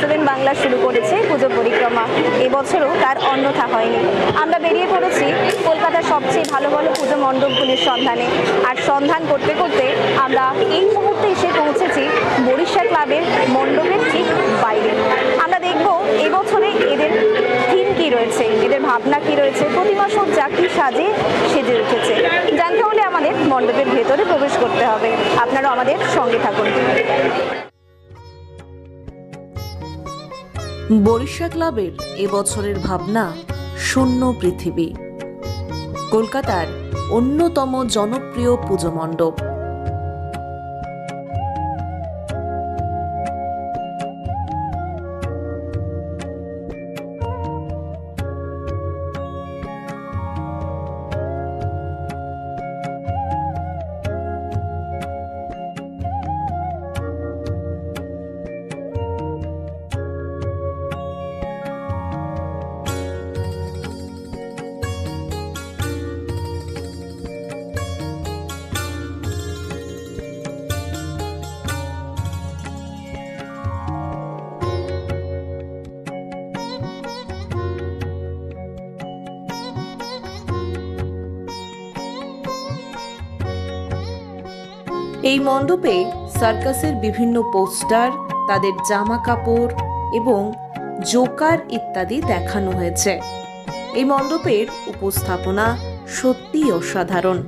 Seven Bangla শুরু করেছে পুজো পরিক্রমা। এবছরও তার অন্যথা হয়নি। আমরা বেরিয়ে পড়েছি কলকাতার সবচেয়ে ভালো ভালো পুজো মণ্ডপগুলির সন্ধানে। আর সন্ধান করতে করতে আমরা এই মুহূর্তে এসে পৌঁছেছি বরিশা ক্লাবের মণ্ডপের ঠিক বাইরে। আমরা দেখব এবছরে এদের থিম কি রয়েছে, এদের ভাবনা কি রয়েছে, প্রতিমা সজ্জা কি সাজে সেজে উঠেছে। জানতে হলে আমাদের মণ্ডপের ভেতরে প্রবেশ করতে হবে। আপনারা আমাদের সঙ্গে থাকুন। বরিশা ক্লাবের এবছরের ভাবনা শূন্য পৃথিবী। কলকাতার অন্যতম জনপ্রিয় পুজো মণ্ডপ। এই মণ্ডপে সার্কাসের বিভিন্ন পোস্টার তাদের জামা কাপড় এবং জোকার ইত্যাদি দেখানো হয়েছে। এই মণ্ডপের উপস্থাপনা সত্যিই অসাধারণ।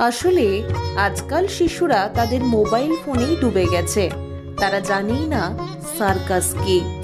আসলে আজকাল শিশুরা তাদের মোবাইল ফোনেই ডুবে গেছে। তারা জানেই না সার্কাস কি।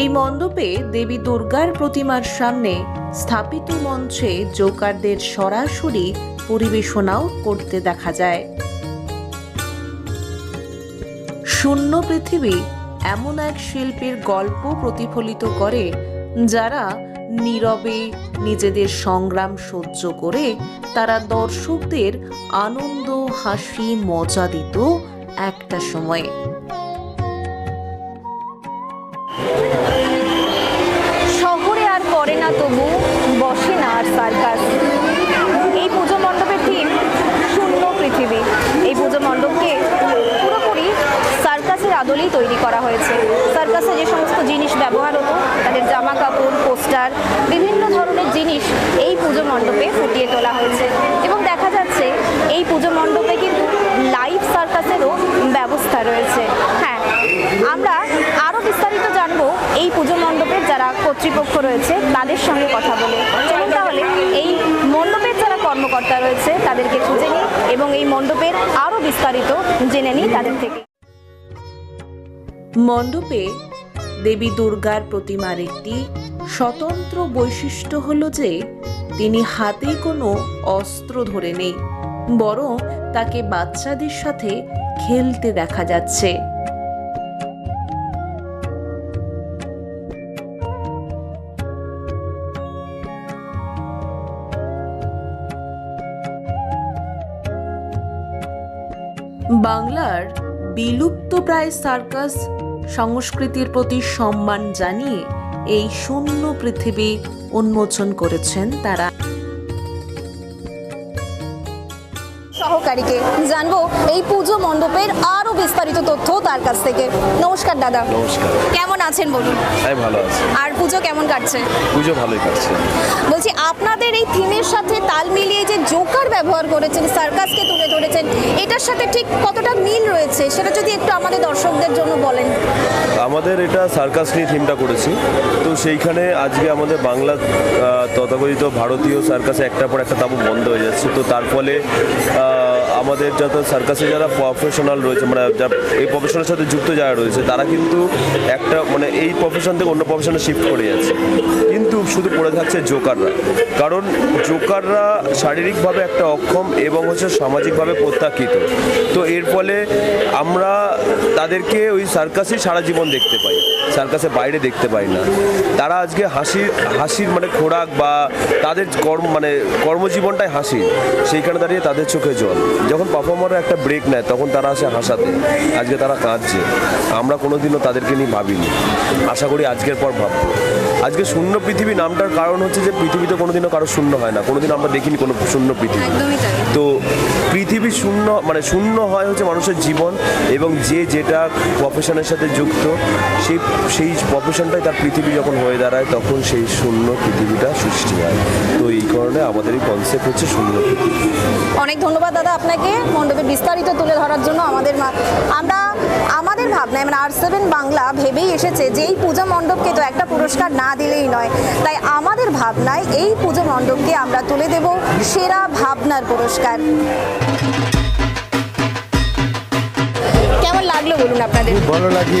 এই মণ্ডপে দেবী দুর্গার প্রতিমার সামনে স্থাপিত মঞ্চে জোকারদের সরাসরি পরিবেশনাও করতে দেখা যায়। শূন্য পৃথিবী এমন এক শিল্পীর গল্প প্রতিফলিত করে, যারা নীরবে নিজেদের সংগ্রাম সহ্য করে, তারা দর্শকদের আনন্দ, হাসি, মজা দিত একটা সময়। তৈরি করা হয়েছে। সার্কাসে যে সমস্ত জিনিস ব্যবহার হতো, তাদের জামা কাপড় পোস্টার, বিভিন্ন ধরনের জিনিস এই পুজো মণ্ডপে ফুটিয়ে তোলা হয়েছে। এবং দেখা যাচ্ছে, এই পুজো মণ্ডপে কিন্তু লাইভ সার্কাসেরও ব্যবস্থা রয়েছে। হ্যাঁ আমরা আরও বিস্তারিত জানব এই পুজো মণ্ডপের যারা কর্তৃপক্ষ রয়েছে, তাদের সঙ্গে কথা বলে। চলুন তাহলে, এই মণ্ডপের যারা কর্মকর্তা রয়েছে, তাদেরকে খুঁজে নিই এবং এই মণ্ডপের আরও বিস্তারিত জেনে নিই তাদের থেকে। মণ্ডপে দেবী দুর্গার প্রতিমার একটি স্বতন্ত্র বৈশিষ্ট্য হল যে, তিনি হাতে কোনো অস্ত্র ধরে নেই, বরং তাকে বাচ্চাদের সাথে খেলতে দেখা যাচ্ছে। বাংলার বিলুপ্ত প্রায় সার্কাস সংস্কৃতির প্রতি সম্মান জানিয়ে এই শূন্য পৃথিবী উন্মোচন করেছেন তারা। সহকারীকে জানব এই পুজো মণ্ডপের আরও বিস্তারিত তথ্য তার কাছ থেকে। নমস্কার দাদা। নমস্কার। কেমন আছেন বলুন? আমি ভালো আছি। আর পুজো কেমন কাটছে? পুজো ভালোই কাটছে। বলছি আপনাদের এই থিমের সাথে তাল মিলিয়ে ব্যবহার করেছেন, সার্কাসকে তুলে ধরেছেন, এটার সাথে ঠিক কতটা মিল রয়েছে সেটা যদি একটু আমাদের দর্শকদের জন্য বলেন। আমাদের এটা সার্কাস নিয়ে থিমটা করেছি। তো সেইখানে আজকে আমাদের বাংলা তথাকথিত ভারতীয় সার্কাসে একটার পর একটা তাবু বন্ধ হয়ে যাচ্ছে। তো তার ফলে আমাদের যত সার্কাসে যারা প্রফেশনাল রয়েছে মানে যা এই প্রফেশনের সাথে যুক্ত যারা রয়েছে, তারা কিন্তু একটা মানে এই প্রফেশন থেকে অন্য প্রফেশনে শিফট করে যাচ্ছে। শুধু পড়ে থাকছে জোকাররা। কারণ জোকাররা শারীরিকভাবে একটা অক্ষম এবং হচ্ছে সামাজিকভাবে প্রত্যাখ্যিত তো এর ফলে আমরা তাদেরকে ওই সার্কাসই সারা জীবন দেখতে পাই। সার্কাসে বাইরে দেখতে পাই না। তারা আজকে হাসির হাসির মানে খোরাক বা তাদের কর্ম মানে কর্মজীবনটাই হাসি। সেইখানে দাঁড়িয়ে তাদের চোখে জল। যখন পারফর্মাররা একটা ব্রেক নেয়, তখন তারা আসে হাসাতে। আজকে তারা কাঁদছে। আমরা কোনোদিনও তাদেরকে নিয়ে ভাবিনি। আশা করি আজকের পর ভাববো। আজকে শূন্য পৃথিবী নামটার কারণ হচ্ছে যে পৃথিবীতে কোনোদিনও কারও শূন্য হয় না। কোনোদিন আমরা দেখিনি কোনো শূন্য পৃথিবী। তো পৃথিবী শূন্য মানে শূন্য হয় হচ্ছে মানুষের জীবন এবং যে যেটা প্রফেশনের সাথে যুক্ত সেই সেই প্রফেশনটাই তার পৃথিবী যখন হয়ে দাঁড়ায় তখন সেই শূন্য পৃথিবীটা সৃষ্টি হয়। তো এই কারণে আমাদের এই কনসেপ্ট হচ্ছে শূন্য পৃথিবী। অনেক ধন্যবাদ দাদা আপনাকে মণ্ডপের বিস্তারিত তুলে ধরার জন্য আমাদের আমরা আমাদের ভাবনায় মানে আর সেভেন বাংলা ভেবেই এসেছে যে এই পূজা মণ্ডপকে তো একটা পুরস্কার না দিলেই নয়। তাই আমাদের ভাবনায় এই পুজো মণ্ডপকে আমরা তুলে দেব সেরা ভাবনার পুরস্কার। কেমন লাগল বলুন আপনাদের? খুব ভালো লাগে।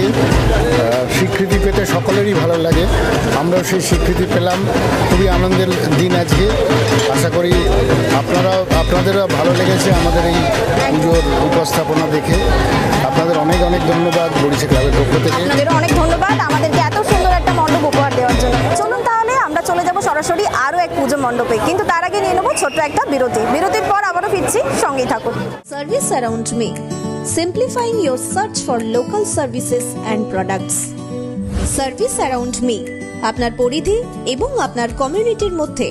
স্বীকৃতি পেতে সকলেরই ভালো লাগে। আমরাও সেই স্বীকৃতি পেলাম। খুবই আনন্দের দিন আজকে। আশা করি আপনারাও আপনাদেরও ভালো লেগেছে আমাদের এই পুজোর উপস্থাপনা দেখে। আপনাদের অনেক অনেক ধন্যবাদ বরিশা ক্লাবের পক্ষ থেকে। অনেক ধন্যবাদ। আমাদেরকে এত মণ্ডপে। কিন্তু তার আগে নিয়ে নেব ছোট্ট একটা বিরতি। বিরতির পর আবারও ফিরছি সঙ্গেই থাকুন। Service around me. Simplifying your search for local services and products. Service around me আপনার পরিধি এবং আপনার কমিউনিটির মধ্যে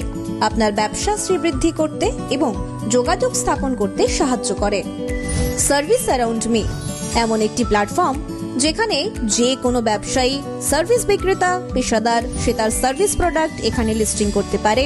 আপনার ব্যবসা শ্রীবৃদ্ধি করতে এবং যোগাযোগ স্থাপন করতে সাহায্য করে। সার্ভিস অ্যারাউন্ড মি এমন একটি প্ল্যাটফর্ম যেখানে যে কোনো ব্যবসায়ী সার্ভিস বিক্রেতা, পেশাদার, সে তার সার্ভিস প্রোডাক্ট এখানে লিস্টিং করতে পারে।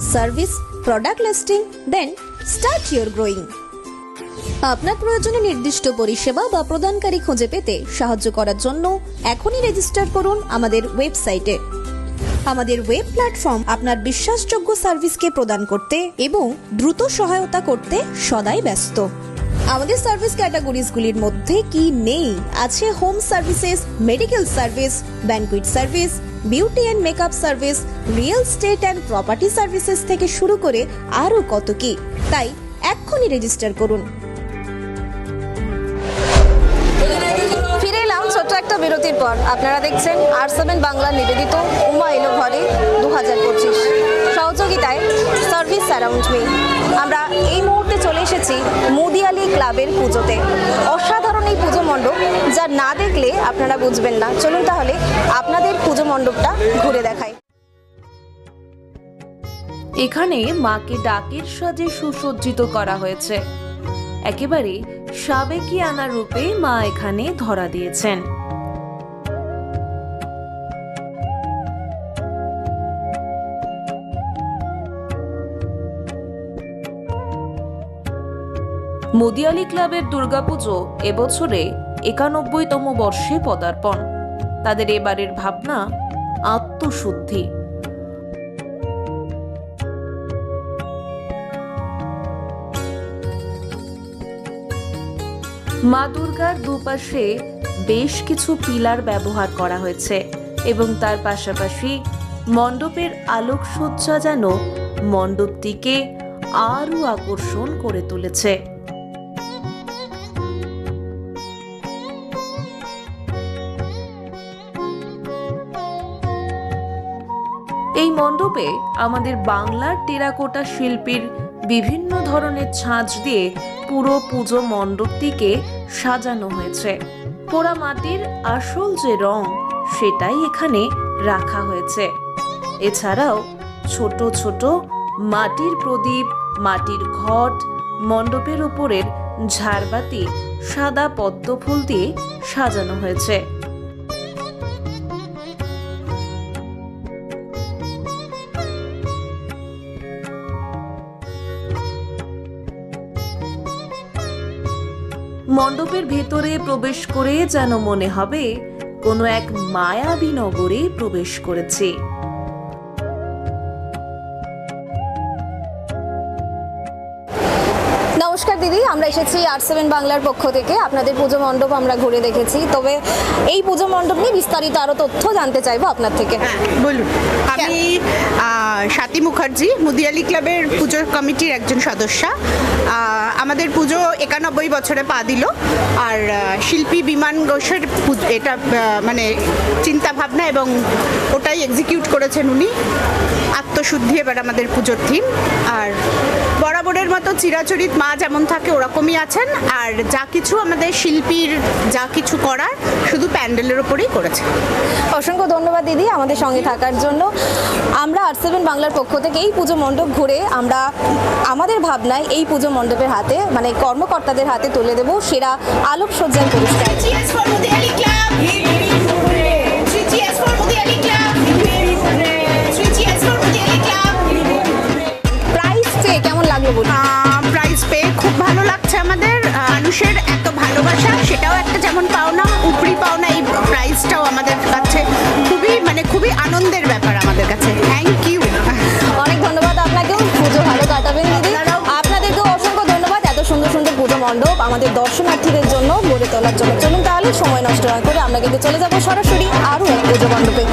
service, product listing, then start your growing. আপনার প্রয়োজনে নির্দিষ্ট পরিষেবা বা প্রদানকারী খুঁজে পেতে সাহায্য করার জন্য এখনই রেজিস্টার করুন আমাদের ওয়েবসাইটে। আমাদের ওয়েব প্ল্যাটফর্ম আপনার বিশ্বাসযোগ্য সার্ভিসকে প্রদান করতে এবং দ্রুত সহায়তা করতে সদাই ব্যস্ত। আমাদের সার্ভিস ক্যাটাগরিজগুলির মধ্যে কি নেই? আছে home services, medical service banquet service beauty and makeup service, real estate and property services থেকে শুরু করে আরও কত কি। তাই এক্ষুনি রেজিস্টার করুন। ফিরে এলাম ছোট্ট একটা বিরতির পর। আপনারা দেখছেন আর সেভেন বাংলা নিবেদিত উমা এলো ঘরে দু হাজার পঁচিশ। সহযোগিতায় অ্যারাউন্ড মি আমরা এই মুহূর্তে চলে এসেছি মুদিয়ালি ক্লাবের পুজোতে। অসাধারণ এই পুজো মণ্ডপ, যা না দেখলে আপনারা বুঝবেন না। চলুন তাহলে আপনাদের পুজো মণ্ডপটা ঘুরে দেখাই। এখানে মাকে ডাকের সাজে সুসজ্জিত করা হয়েছে। একেবারে সাবেকি আনা রূপে মা এখানে ধরা দিয়েছেন। মুদিয়ালি ক্লাবের দুর্গাপুজো এবছরে একানব্বইতম বর্ষে পদার্পণ। তাদের এবারের ভাবনা আত্মশুদ্ধি। মা দুর্গার দুপাশে বেশ কিছু পিলার ব্যবহার করা হয়েছে এবং তার পাশাপাশি মণ্ডপের আলোকসজ্জা যেন মণ্ডপটিকে আরও আকর্ষণ করে তুলেছে। মণ্ডপে আমাদের বাংলার টেরাকোটা শিল্পীর বিভিন্ন ধরনের ছাঁচ দিয়ে পুরো পুজো মণ্ডপটিকে সাজানো হয়েছে। পোড়া মাটির আসল যে রং, সেটাই এখানে রাখা হয়েছে। এছাড়াও ছোট ছোট মাটির প্রদীপ, মাটির ঘট, মণ্ডপের উপরের ঝাড়বাতি, সাদা পদ্ম ফুল দিয়ে সাজানো হয়েছে। মণ্ডপের ভেতরে প্রবেশ করে যেন মনে হবে কোনো এক মায়াবী নগরে প্রবেশ করেছে। নমস্কার দিদি আমরা এসেছি আর সেভেন বাংলার পক্ষ থেকে। আপনাদের পুজো মণ্ডপ আমরা ঘুরে দেখেছি। তবে এই পুজো মণ্ডপ নিয়ে বিস্তারিত আরও তথ্য জানতে চাইব আপনার থেকে। বলুন। আমি স্বাতী মুখার্জি মুদিয়ালি ক্লাবের পুজোর কমিটির একজন সদস্যা। আহ, আমাদের পুজো একানব্বই বছরে পা দিল। আর শিল্পী বিমান ঘোষের এটা মানে চিন্তা ভাবনা এবং ওটাই এক্সিকিউট করেছেন উনি। আত্মশুদ্ধি এবার আমাদের পুজোর থিম আর বরাবরের মতো চিরাচরিত মা যেমন থাকে, ওরকমই আছেন। আর যা কিছু আমাদের শিল্পীর যা কিছু করার শুধু প্যান্ডেলের ওপরেই করেছে। অসংখ্য ধন্যবাদ দিদি আমাদের সঙ্গে থাকার জন্য। আমরা আর সেভেন বাংলার পক্ষ থেকে এই পুজো মণ্ডপ ঘুরে আমরা আমাদের ভাবনায় এই পুজো মণ্ডপের হাতে মানে কর্মকর্তাদের হাতে তুলে দেব সেরা আলোকসজ্জার পুরস্কার! প্রাইস পেয়ে কেমন লাগল বলুন? প্রাইজ পেয়ে খুব ভালো লাগছে আমাদের। মানুষের এত ভালোবাসা মণ্ডপ আমাদের দর্শনার্থীদের জন্য গড়ে তোলার জন্য। চলুন তাহলে, সময় নষ্ট না করে আমরা কিন্তু চলে যাব সরাসরি আরও এক পুজো মণ্ডপে